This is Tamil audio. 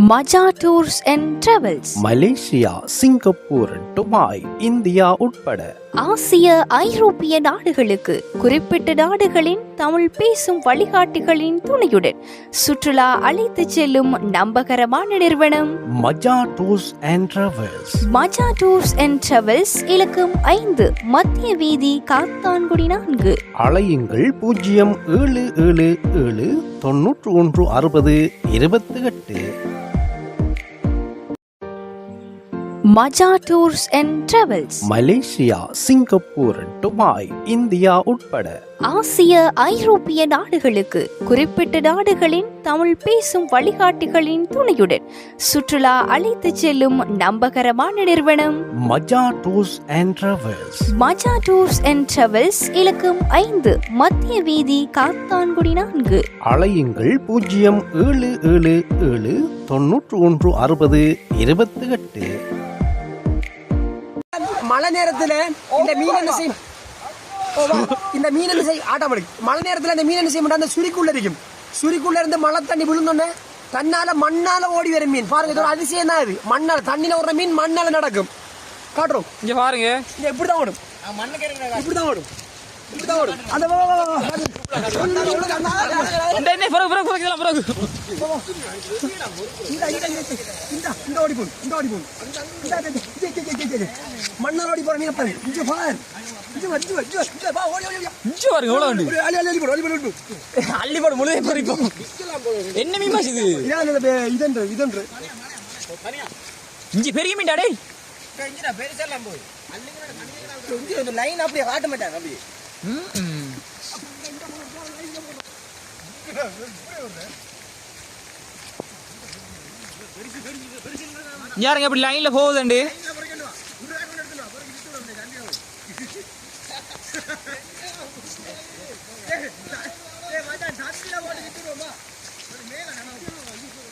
Maja tours and travels Malaysia Singapore Dubai India உட்பட ஆசிய ஐரோப்பிய நாடுகளுக்கு குறிப்பிட்ட நாடுகளின் தமிழ் பேசும் வழிகாட்டிகளின் துணையுடன் சுற்றுலா அழைத்துச் செல்லும் நம்பகரமான நிறுவனம். Maja tours and travels Maja tours and travels இலக்கம் ஐந்து மத்திய வீதி காத்தான்குடி நான்கு. அலையுங்கள் பூஜ்ஜியம் ஏழு ஏழு ஏழு தொன்னூற்று ஒன்று அறுபது இருபத்தி எட்டு. Maja tours and travels Malaysia Singapore Dubai India உட்பட ஆசிய ஐரோப்பிய நாடுகளுக்கு குறிப்பிட்ட நாடுகளின் தமிழ் பேசும் வழிகாட்டிகளின் துணையுடன் சுற்றுலா அழைத்துச் செல்லும் நம்பகரமான நிறுவனம். Maja tours and travels Maja tours and travels இலக்கம் ஐந்து மத்திய வீதி காத்தான்குடி நான்கு. அலையுங்கள் பூஜ்ஜியம் ஏழு ஏழு ஏழு தொன்னூற்று ஒன்று அறுபது இருபத்தி எட்டு மழை நேரத்துல இந்த மீன் என்ன செய்யும். இந்த மீன் என்ன செய்யும் ஆட்டோமேட்டிக் மழை நேரத்துல இந்த மீன் என்ன செய்ய மாட்டா அந்த சுரிக்குள்ள இருக்கும் சுரிக்குள்ள இருந்து மழை தண்ணி விழுந்தோடனே தன்னால மண்ணால ஓடி வரும் மீன். பாருங்க இது ஒரு அதிசயம் தான் இது. மண்ணால தண்ணியில ஓடுற மீன் மண்ணால நடக்கும். காட்டுறோம். இங்க பாருங்க. இது எப்படிதான் ஓடும். இப்படிதான் ஓடும் இப்படிதான் ஓடும். அந்த வா, வா, வா, வா. இந்த என்ன பிறகு பிறகு பிறகு இதெல்லாம் பிறகு. இந்த இந்த இந்த இந்த இந்த ஓடி போகும் இந்த ஓடி போகும் இந்த இந்த இந்த இந்த இந்த இந்த இந்த மண்ணால ஓடி போற மீன் பாரு. இங்க பாரு. இங்க வா இங்க வா இங்க வா, இங்க வா. ஓடி ஓடி ஓடி. இங்க பாருங்க எவ்வளவு உண்டு ஒரு அள்ளி அள்ளி அள்ளி போடு அள்ளி போடு. அள்ளி போடு அள்ளிப்பாடு முழுதே பறிப்போம் என்ன மீன் மாசு இது? இதான் இந்த பே- இதன்று இதன்று. இஞ்சி பெரிய மீன்டா டேய். லைன் அப்படியே காட்ட மாட்டாங்க அப்படியே. யாருங்க இப்படி லைன்ல போகுதுண்டு? மேல நம்ம